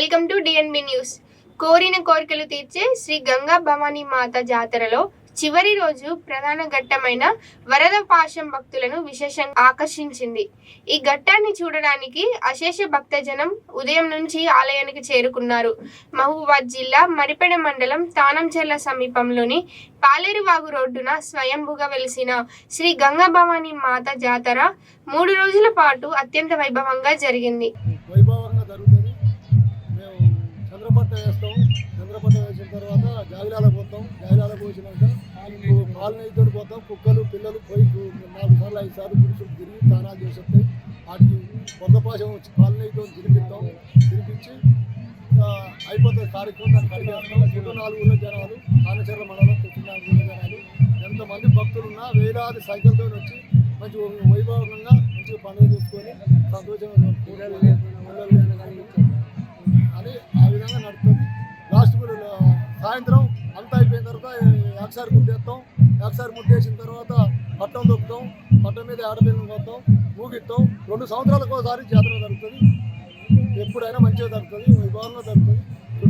Welcome to డీఎన్బీ news. కోరిన కోరికలు తీర్చే శ్రీ గంగా భవానీ మాత జాతరలో చివరి రోజు ప్రధాన ఘట్టమైన వరద పాశం భక్తులను విశేషంగా ఆకర్షించింది. ఈ ఘట్టాన్ని చూడడానికి అశేష భక్తజనం ఉదయం నుంచి ఆలయానికి చేరుకున్నారు. మహబూబాద్ జిల్లా మరిపెడ మండలం తానంచెర్ల సమీపంలోని పాలేరువాగు రోడ్డున స్వయంభుగా వెలిసిన శ్రీ గంగా భవానీ మాత జాతర మూడు రోజుల పాటు అత్యంత వైభవంగా జరిగింది. చంద్రపట్ట వేస్తాం. చంద్రపట్ట వేసిన తర్వాత జాగిలాలకు పోతాం. జాగిలాలకు పోసినాక కాలనీతో పోతాం. కుక్కలు పిల్లలు పోయి నాలుగు సార్లు ఐదు సార్లు పురుషులు తిరిగి స్నానాలు చేసేస్తాయి. వాటికి పొందపాశం వచ్చి కాలనీతో తినిపిస్తాం. తినిపించి అయిపోతుంది కార్యక్రమం. దాన్ని కడిగేస్తాం. చుట్టూ నాలుగు ఊళ్ళ జనాలు కానచర్ల మండలం చుట్టూ నాలుగు ఊళ్ళ జనాలు ఎంతమంది భక్తులు ఉన్నా వేలాది సైకిల్తో వచ్చి మంచి వైభవంగా మంచిగా పండుగ చేసుకొని సంతోషంగా విధంగా నడుస్తుంది. లాస్ట్ సాయంత్రం అంతా అయిపోయిన తర్వాత ఒకసారి ముట్టేస్తాం ఒకసారి ముట్టేసిన తర్వాత పట్టం దొక్కుతాం. పట్టం మీద ఆడపిల్లని కొత్తాం ఊగిస్తాం. రెండు సంవత్సరాలకు ఒకసారి జాతర జరుగుతుంది. ఎప్పుడైనా మంచిగా జరుగుతుంది. వైభవంగా జరుగుతుంది.